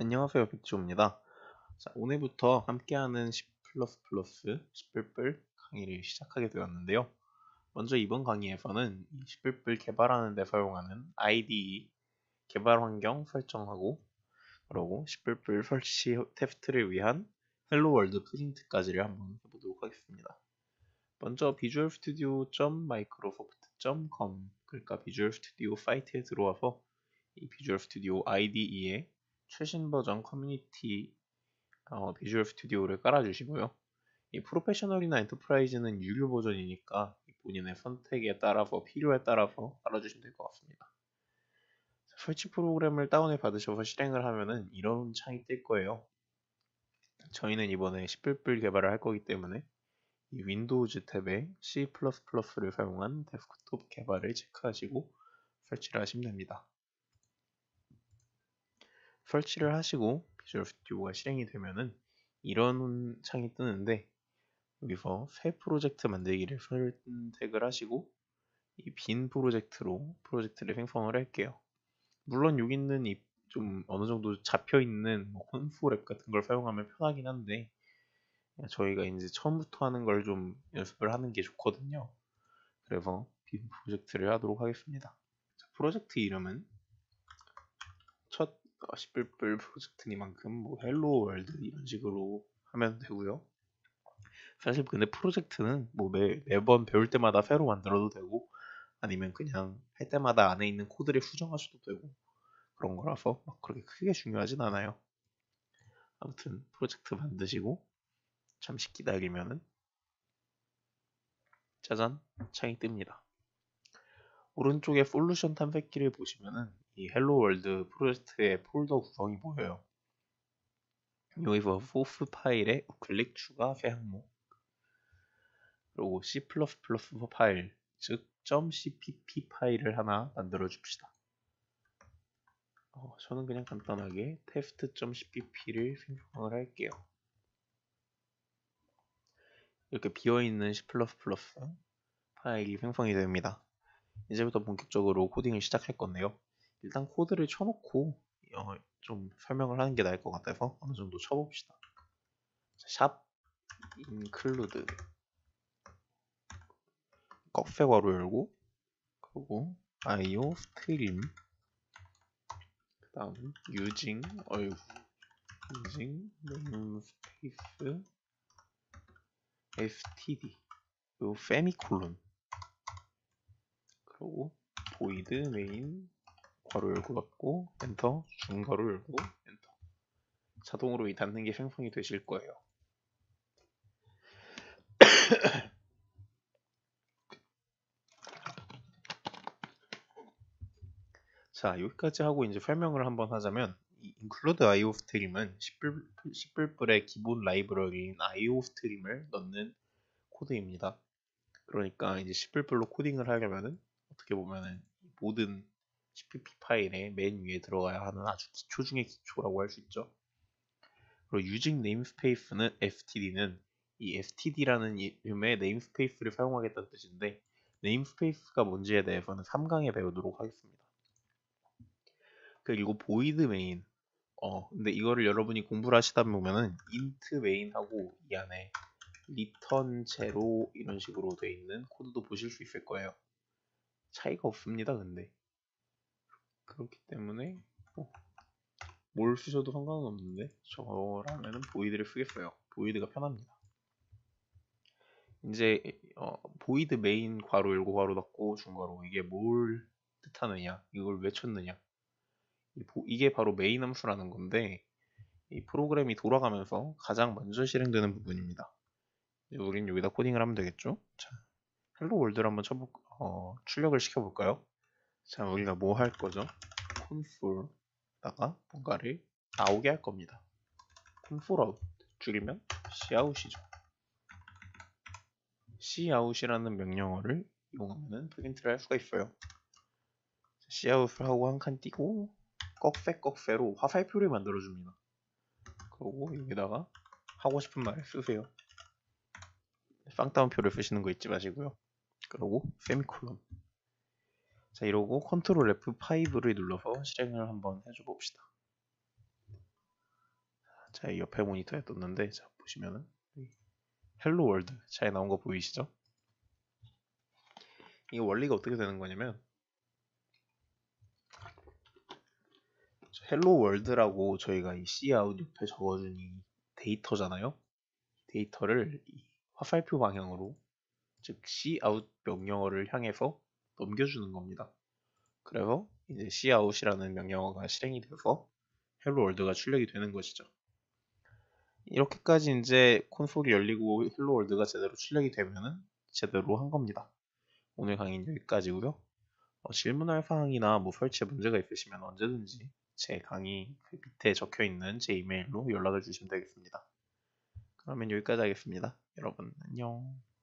안녕하세요 백지호입니다. 자, 오늘부터 함께하는 C++ C++ 강의를 시작하게 되었는데요. 먼저 이번 강의에서는 이 C++ 개발하는 데 사용하는 IDE 개발 환경 설정하고 그리고 C++ 설치 테스트를 위한 헬로 월드 프린트까지를 한번 해보도록 하겠습니다. 먼저 비주얼 스튜디오.microsoft.com 그러니까 비주얼 스튜디오 사이트에 들어와서 이 비주얼 스튜디오 IDE에 최신 버전 커뮤니티 어, 비주얼 스튜디오를 깔아주시고요. 이 프로페셔널이나 엔터프라이즈는 유료 버전이니까 본인의 선택에 따라서 필요에 따라서 깔아주시면 될 것 같습니다. 설치 프로그램을 다운해 받으셔서 실행을 하면은 이런 창이 뜰 거예요. 저희는 이번에 C++ 개발을 할 거기 때문에 이 윈도우즈 탭에 C++를 사용한 데스크톱 개발을 체크하시고 설치를 하시면 됩니다. 설치를 하시고 비주얼 스튜디오가 실행이 되면은 이런 창이 뜨는데 여기서 새 프로젝트 만들기를 선택을 하시고 이 빈 프로젝트로 프로젝트를 생성을 할게요. 물론 여기 있는 이 좀 어느 정도 잡혀 있는 뭐 콘솔 앱 같은 걸 사용하면 편하긴 한데 저희가 이제 처음부터 하는 걸 좀 연습을 하는 게 좋거든요. 그래서 빈 프로젝트를 하도록 하겠습니다. 자, 프로젝트 이름은 첫 C++ 프로젝트니만큼 뭐 헬로 월드 이런 식으로 하면 되고요. 사실 근데 프로젝트는 뭐 매, 매번 배울 때마다 새로 만들어도 되고 아니면 그냥 할 때마다 안에 있는 코드를 수정하셔도 되고 그런 거라서 막 그렇게 크게 중요하진 않아요. 아무튼 프로젝트 만드시고 잠시 기다리면은 짜잔 창이 뜹니다. 오른쪽에 솔루션 탐색기를 보시면은 이 헬로 월드 프로젝트의 폴더 구성이 보여요. 여기서 소스 파일에 클릭 추가 새 항목 그리고 C++ 파일 즉 .cpp 파일을 하나 만들어 줍시다. 어, 저는 그냥 간단하게 test.cpp를 생성을 할게요. 이렇게 비어있는 C++ 파일이 생성이 됩니다. 이제부터 본격적으로 코딩을 시작할 건데요. 일단 코드를 쳐놓고 어, 좀 설명을 하는 게 나을 것 같아서 어느 정도 쳐봅시다. 샵 include. 꺽쇠 괄호 열고 그리고 io stream 그 다음 using 어이구 using namespace std. 그리고 세미콜론 그리고 void main 괄호 열고 닫고 엔터 중괄호 열고 엔터 자동으로 이 닫는 게 생성이 되실 거예요. 자 여기까지 하고 이제 설명을 한번 하자면 이 include IO 스트림은 C++의 기본 라이브러리인 IO 스트림을 넣는 코드입니다. 그러니까 이제 C++로 코딩을 하려면은 어떻게 보면은 모든 CPP 파일의 맨 위에 들어가야 하는 아주 기초 중의 기초라고 할 수 있죠. 그리고 using namespace는 std는 이 std라는 이름의 namespace를 사용하겠다는 뜻인데 namespace가 뭔지에 대해서는 3강에 배우도록 하겠습니다. 그리고 void main 어 근데 이거를 여러분이 공부를 하시다 보면은 int main하고 이 안에 return zero 이런 식으로 돼 있는 코드도 보실 수 있을 거예요. 차이가 없습니다. 근데 그렇기 때문에 뭐, 뭘 쓰셔도 상관은 없는데 저라면은 보이드를 쓰겠어요. 보이드가 편합니다. 이제 어, 보이드 메인 괄호 열고 괄호 닫고 중괄호 이게 뭘 뜻하느냐 이걸 왜 쳤느냐 이게 바로 메인 함수라는 건데 이 프로그램이 돌아가면서 가장 먼저 실행되는 부분입니다. 우린 여기다 코딩을 하면 되겠죠? 자, 헬로 월드를 한번 쳐볼, 어, 출력을 시켜볼까요? 자, 우리가 뭐 할 거죠? 콘솔다가 뭔가를 나오게 할 겁니다. 콘솔아웃 줄이면 cout이죠. cout이라는 명령어를 이용하면 프린트를 할 수가 있어요. cout을 하고 한 칸 띄고 꺽쇠 꺽쇠로 화살표를 만들어줍니다. 그리고 여기다가 하고 싶은 말을 쓰세요. 쌍따옴표를 쓰시는 거 잊지 마시고요. 그리고 세미콜론 자 이러고 컨트롤 F5를 눌러서 실행을 한번 해줘 봅시다. 자, 옆에 모니터에 떴는데 자, 보시면은 헬로 월드 차에 나온 거 보이시죠? 이게 원리가 어떻게 되는 거냐면 헬로 월드라고 저희가 이 C 아웃 옆에 적어준 이 데이터잖아요. 데이터를 이 화살표 방향으로 즉 C 아웃 명령어를 향해서 넘겨주는 겁니다. 그래서 이제 C 아웃이라는 명령어가 실행이 돼서 헬로 월드가 출력이 되는 것이죠. 이렇게까지 이제 콘솔이 열리고 헬로 월드가 제대로 출력이 되면은 제대로 한 겁니다. 오늘 강의는 여기까지고요. 어, 질문할 사항이나 뭐 설치에 문제가 있으시면 언제든지 제 강의 그 밑에 적혀 있는 제 이메일로 연락을 주시면 되겠습니다. 그러면 여기까지 하겠습니다. 여러분 안녕.